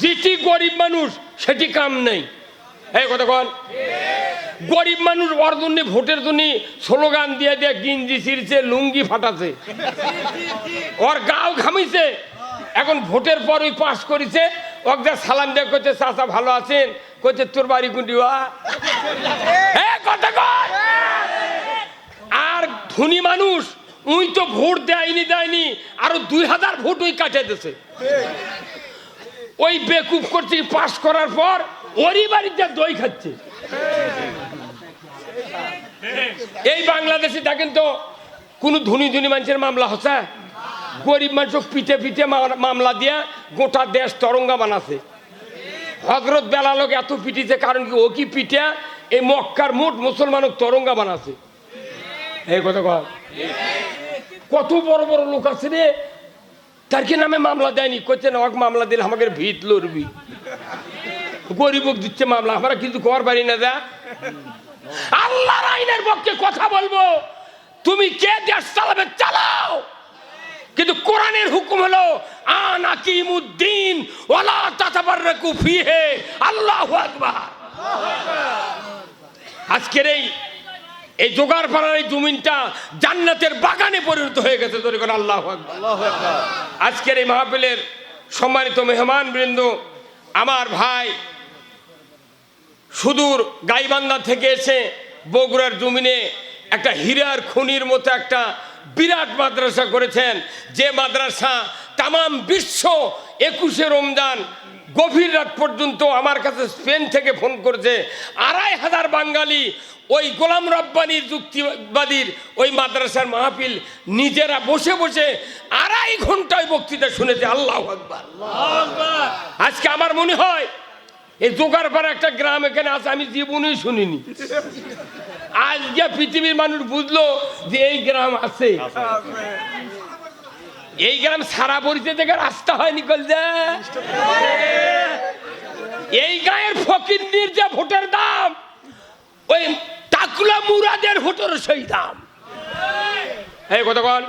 যেটি গরিব মানুষ, সেটি কাম নেই। এই কথা কন। গরিব মানুষ ওর ভোটের জন্য স্লোগান দিয়ে দিয়ে গিঞ্জি ছিঁড়ছে, লুঙ্গি ফাটাছে ওর গাও ঘামিছে এখন ভোটের পর ওই পাস করেছে। ওকে সালাম দিয়ে করছে চাচা ভালো আছেন? করছে তোর বাড়ি কুন্ডি কথা আর ধনী মানুষ, উই তো ভোট দেয়নি দেয়নি। আরও দুই হাজার ভোট ওই কাটে দিছে ওই বেকুব করছে পাস করার পর ওরই বাড়িতে দই খাচ্ছে। এই বাংলাদেশে দেখেন তো, কোন ধনী ধনী মানুষের মামলা হচ্ছে? গরিব মানুষ পিঠে পিঠে মামলা দিয়া গোটা দেশ তরঙ্গা বানাছে হজরত বেলালোক এত পিটিছে, কারণ কি ও কি পিঠে? এই মক্কার মোট মুসলমানক তরঙ্গা বানাছে এই কথা কত বড় বড় লোক আছে রে তার কি নামে মামলা দেয়নি? করছে না মামলা দিলে আমাকে ভিত লড়বি। গরিবক দিচ্ছে মামলা, আমরা কিন্তু কর পারি না যা। আল্লাহর আইনের পক্ষে কথা বলব। তুমি কে দেশ চালাবে, চালাও। কিন্তু কোরআনের হুকুম হলো, আন আকিমুদ্দিন, ওয়ালা তাতাবাররাকু ফিহে। আল্লাহু আকবার। আজকের এই এই জোগাড় পাড়ার এই জমিনটা জান্নাতের বাগানে পরিণত হয়ে গেছে তোর করে আল্লাহ আজকের এই মাহফিলের সম্মানিত মেহমান বৃন্দ, আমার ভাই সুদূর গাইবান্ধা থেকে এসে বগুড়ার জমিনে একটা হীরার খুনির মতো একটা বিরাট মাদ্রাসা করেছেন। যে মাদ্রাসা তাম বিশ্ব একুশে রমজান গভীর রাত পর্যন্ত আমার কাছে স্পেন থেকে ফোন করছে, আড়াই হাজার বাঙালি ওই গোলাম রব্বানির যুক্তিবাদীর ওই মাদ্রাসার মাহফিল নিজেরা বসে বসে আড়াই ঘন্টায় বক্তৃতা শুনেছে, আল্লাহ আকবার। আজকে আমার মনে হয় এই জোগাড়পাড়া একটা গ্রাম এখানে আছে, আমি জীবনেই শুনিনি। আজকে পৃথিবীর মানুষ বুঝলো যে এই গ্রাম আছে। এই গ্রাম সারা পরিচয় থেকে রাস্তা হয়নি, কলজা। এই গায়ের ফকির যে ভোটের দাম ওই টাকুলা মুরাদের ভোটের সেই দাম। এই কতক্ষণ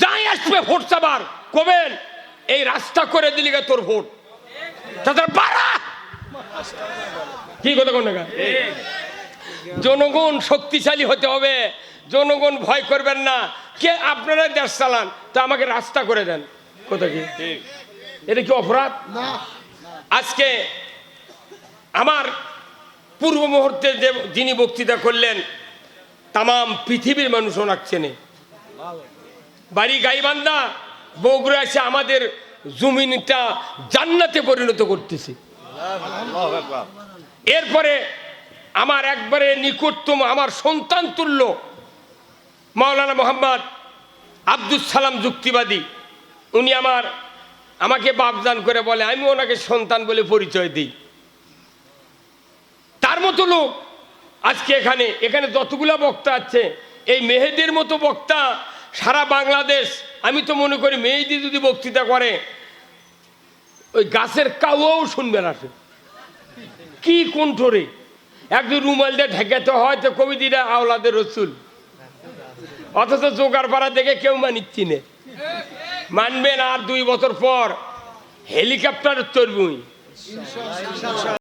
যাই আসবে ভোট চাবার কবেন এই রাস্তা করে দিলি গে তোর ভোট। তাদের বাড়া কি কথা কোন জনগণ শক্তিশালী হতে হবে। জনগণ ভয় করবেন না। কে আপনারা দেশ চালান তা আমাকে রাস্তা করে দেন। কোথা কি? এটা কি অপরাধ? আজকে আমার পূর্ব মুহূর্তে যে যিনি বক্তৃতা করলেন তাম পৃথিবীর মানুষ ওনাক চেনে। বাড়ি গাইবান্ধা, বগুড়া এসে আমাদের জমিনটা জান্নাতে পরিণত করতেছে। এরপরে আমার একবারে নিকটতম আমার সন্তান তুল্য মাওলানা মোহাম্মদ আব্দুল সালাম যুক্তিবাদী, উনি আমার আমাকে বাপদান করে বলে, আমি ওনাকে সন্তান বলে পরিচয় দিই। তার মতো লোক আজকে এখানে এখানে যতগুলা বক্তা আছে, এই মেহেদির মতো বক্তা সারা বাংলাদেশ, আমি তো মনে করি মেহেদি যদি বক্তৃতা করে, ওই গাছের কাউও শুনবে না সে। কি কণ্ঠরে একজন রুমাল দিয়ে ঢেকাতে হয় তো কবিদিরা আওলাদের রসুল। অথচ জোগাড় পাড়া দেখে কেউ মানিচ্ছি না। মানবেন আর দুই বছর পর হেলিকপ্টার চড়বই